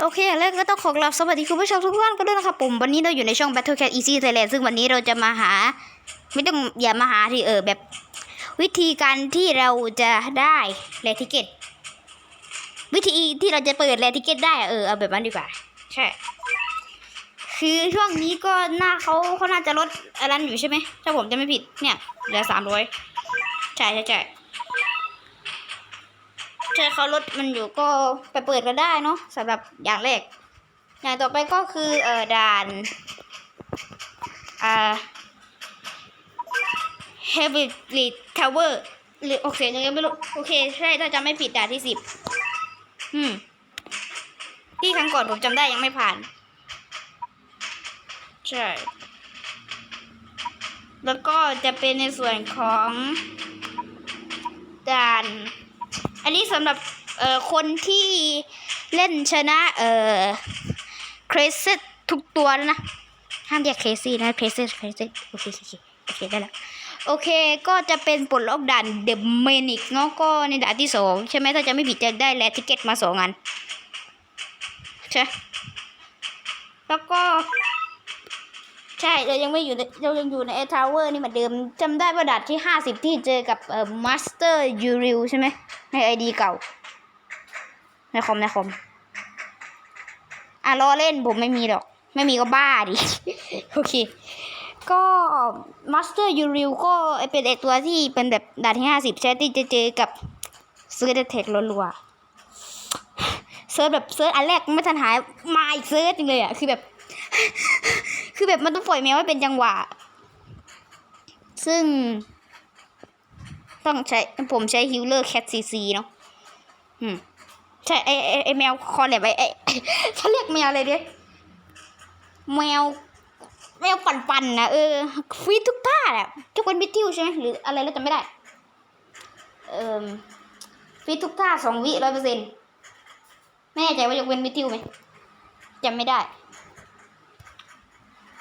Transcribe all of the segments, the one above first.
โอเคอย่างแรกก็ต้องขอกราบสวัสดีคุณผู้ชมทุกท่านกันด้วยนะครับผมวันนี้เราอยู่ในช่อง Battle Cat Easy Thailand ซึ่งวันนี้เราจะมาหา ไม่ต้องอย่ามาหาที่เออแบบ วิธีการที่เราจะได้แลทิเกตวิธีที่เราจะเปิดแลทิเกตได้เออเอาแบบนั้นดีกว่า ใช่ คือช่วงนี้ก็หน้าเขาเขาน่าจะลดอะไรนั้นอยู่ใช่ไหมถ้าผมจะไม่ผิดเนี่ยเหลือสามร้อยใช่ใช่ใช่ ช่เขาลดมันอยู่ก็ไปเปิดก็ได้เนาะสำหรับอย่างแรก อย่างต่อไปก็คือเออด่านอ่า Heavy Tower หรือโอเคยังไงไม่รู้โอเคใช่ถ้าจำไม่ผิดด่านที่สิบอืมที่ครั้งก่อนผมจำได้ยังไม่ผ่าน ใช่ แล้วก็จะเป็นในส่วนของด่าน อันนี้สำหรับเอ่อคนที่เล่นชนะเอ่อเครซทุกตัวแล้วนะ ห้ามเรียกเคซี่นะเคซี่เคซี่โอเคโอเคโอเคได้แล้วโอเคก็จะเป็นปลดล็อกด่านเดอะเมนิกเนาะก็ในด่านที่สองใช่ไหมถ้าจะไม่ผิดจะได้แลทิเก็ตมาสองอันใช่แล้วก็ ใช่เรายังไม่อยู่ในเรายังอยู่ในเอทาวเวอร์นี่เหมือนเดิมจำได้ว่าด่านที่ห้าสิบที่เจอกับเอ่อมาสเตอร์ยูริลใช่ไหม ในไอดีเก่า ในคอมในคอม อะรอเล่นผมไม่มีหรอก ไม่มีก็บ้าดิ โอเค ก็มาสเตอร์ยูริลก็เป็นไอตัวที่เป็นแบบด่านที่ห้าสิบใช่ที่จะเจอกับเซิร์ชเทครัวๆเซิร์ชแบบเซิร์ชอันแรกไม่ทันหายมาอีกเซิร์ชจริงเลยอะคือแบบ คือแบบมันต้องปล่อยแมวให้เป็นจังหวะ ซึ่ง ต้องใช้ผมใช้ฮิลเลอร์แคทซีซีเนาะอืมใช่ไอไอไอแมวคอแหลบไอไอเขาเรียกแมวอะไรเดียแมวแมวปั่นๆนนะเออฟีทุกท่าแหละทุกคนบิทิวใช่ไหมหรืออะไรแล้วจำไม่ได้ เออฟีทุกท่าสองวิร้อยเปอร์เซ็นต์ไม่แน่ใจว่ายกเว้นบิทิวไหมจำไม่ได้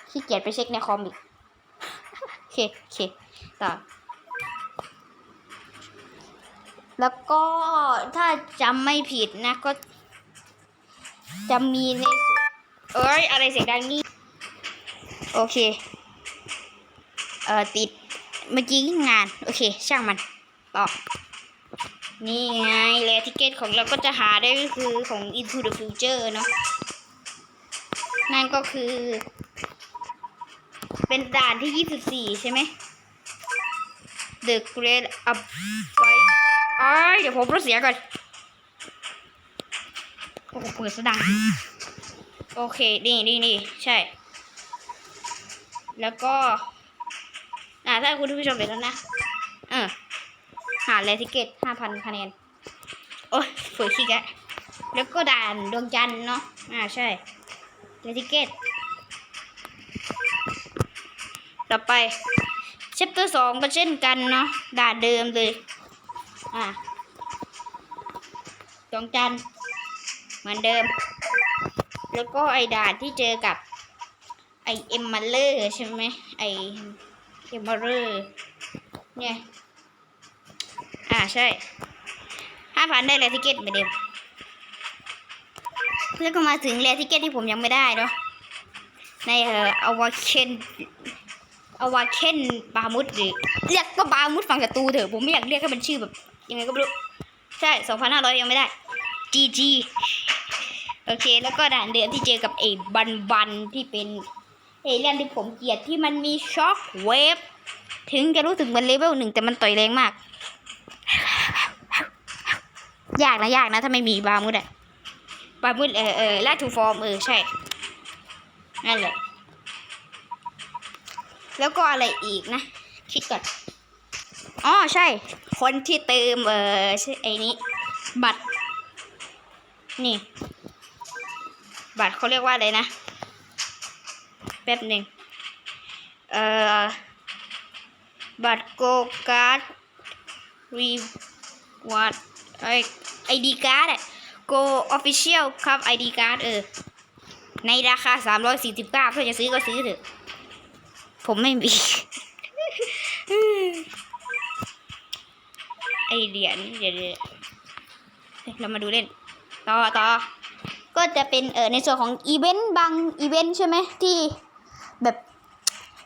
ขี้เกียจไปเช็คในคอมอีกโอเคโอเคต่อ แล้วก็ถ้าจำไม่ผิดนะก็จะมีในส่วนเอ้ย อะไรเสียงดังนี่ โอเค เอ่อ ติด เมื่อกี้งาน โอเค ช่างมัน ต่อ นี่ไงแลทิเกตของเราก็จะหาได้ก็คือของ Into the Future เนาะนั่นก็คือ เป็นด่านที่ 24 ใช่ไหม The Great Up Fight อ้ยเดี๋ยวผมรถเสียก่อนโอ้เปิดสดังโอเคนี่นี่นี่ใช่ แล้วก็อ่าถ้าคุณผู้ชมเห็นแล้วนะ เออ หาเลยทิเกตห้าพันคะแนน โอ้ยเฟื่อขี้แกแล้วก็ด่านดวงจันทร์เนาะ อ่าใช่เลยทิเกต ต่อไปเชปเตอร์สองก็เช่นกันเนาะ ด่านเดิมเลย อะดวงจันทร์เหมือนเดิม แล้วก็ไอ้ด่านที่เจอกับ ไอเอ็มมาเลอร์ใช่ไหมไอเอ็มมาเลอร์เนี่ย อ่าใช่ห้าพันได้เลยทิเก็ตเหมือนเดิมแล้วก็มาถึงแลทิเก็ตที่ผมยังไม่ได้เนาะในเอ่ออวาเคนอวาเคนบามุดหรือเรียกก็บามุดฝั่งศัตรูเถอะผมไม่อยากเรียกให้มันชื่อแบบ ยังไงก็ไม่รู้ ใช่สองพันห้าร้อยยังไม่ได้ GG โอเค แล้วก็ด่านเดิมที่เจอกับไอ้บันบันที่เป็นเอเลี่ยนที่ผมเกลียดที่มันมีช็อคเวฟถึงจะรู้สึกเหมือนเลเวลหนึ่งแต่มันต่อยแรงมาก ยากนะยากนะ ถ้าไม่มีบามุดอะบามุดเออเออล่าทูฟอร์มเออ ใช่ นั่นแหละ แล้วก็อะไรอีกนะ คิดก่อนอ๋อใช่ คนที่เติมเออใช่ไอ้นี้ บัตร นี่ บัตรเขาเรียกว่าอะไรนะ แป๊บหนึ่งเอ่อ บัตรโกการ์ดรีวัดไอไอดีการ์ดอะโกออฟฟิเชียลครับไอดีการ์ดเออ ในราคาสามร้อยสี่สิบเก้าถ้าจะซื้อก็ซื้อเถอะ ผมไม่มี เหรียญเดี๋ยวเดี๋ยวเรามาดูเล่น ต่อต่อก็จะเป็นเออในส่วนของอีเวนต์บางอีเวนต์ใช่ไหมที่แบบ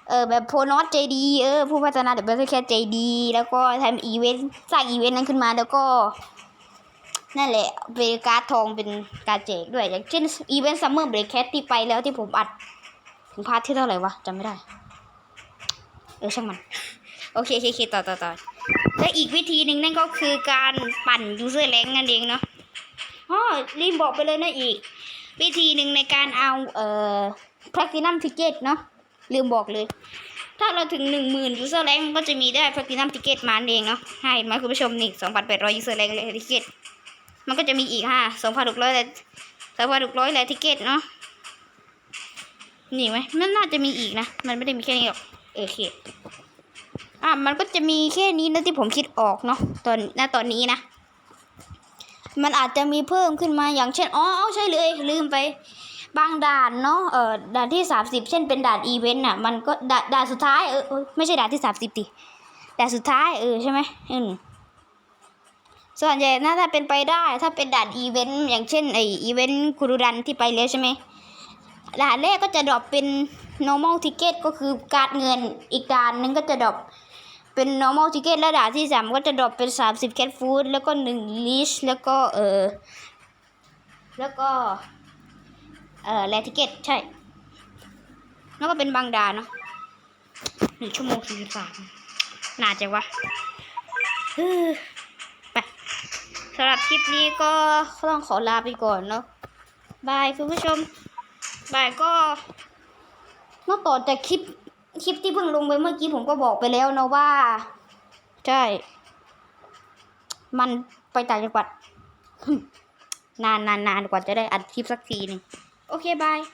เออแบบโพนอตใจดีเออผู้พัฒนาเดบิวต์แค่ใจดีแล้วก็ทำอีเวนต์สร้างอีเวนต์นั้นขึ้นมาแล้วก็นั่นแหละเป็นการ์ดทองเป็นการแจกด้วยอย่างเช่นอีเวนต์ซัมเมอร์เบรกแคทที่ไปแล้วที่ผมอัดถึงพาร์ทที่เท่าไหร่วะจำไม่ได้ เออช่างมัน โอเคโอเคโอเคต่อต่อต่อ และอีกวิธีหนึ่งนั่นก็คือการปั่นยูเซอร์แรงนั่นเองเนาะอ๋อรีบบอกไปเลยนะอีก วิธีหนึ่งในการเอาเอ่อแพลตินัมทิเกตเนาะลืมบอกเลย ถ้าเราถึงหนึ่งหมื่นยูเซอร์แรงก็จะมีได้แพลตินัมทิเกตมันเองเนาะให้มาคุณผู้ชมนี่สองพันแปดร้อยยูเซอร์แรงเลยทิเกตมันก็จะมีอีกห้าสองพันหกร้อยเลยสองพันหกร้อยเลยทิเกตเนาะนี่ไหมมันน่าจะมีอีกนะ มันไม่ได้มีแค่นี้หรอกโอเค อะมันก็จะมีแค่นี้นะที่ผมคิดออกเนาะตอนณตอนนี้นะ มันอาจจะมีเพิ่มขึ้นมาอย่างเช่นอ๋ออ๋อใช่เลยลืมไปบางด่านเนาะเออด่านที่สามสิบเช่นเป็นด่านอีเวนต์อะมันก็ด่านด่านสุดท้ายเออไม่ใช่ด่านที่สามสิบดิด่านสุดท้ายเออใช่ไหมอืมส่วนใหญ่น่าจะเป็นไปได้ ถ้าเป็นด่านอีเวนต์อย่างเช่นไออีเวนต์คุรุรันที่ไปแล้วใช่ไหมด่านแรกก็จะดรอปเป็น normal ticket ก็คือการเงินอีกด่านหนึงก็จะดรอป เป็น normal ticket และด่านที่สามก็จะดรอปเป็น 30 cat food แล้วก็1 leash แล้วก็เออแล้วก็เออแลทิเกตใช่ แล้วก็เป็นบางดาเนาะหนึ่งชั่วโมงสี่สิบสามนานจังวะไปสำหรับคลิปนี้ก็ต้องขอลาไปก่อนเนาะบายคุณผู้ชมบายก็นอกต่อจากคลิป คลิปที่เพิ่งลงไปเมื่อกี้ผมก็บอกไปแล้วนะว่า ใช่ มันไปต่างจังหวัดนานนานนานกว่าจะได้อัดคลิปสักทีนึงโอเคบาย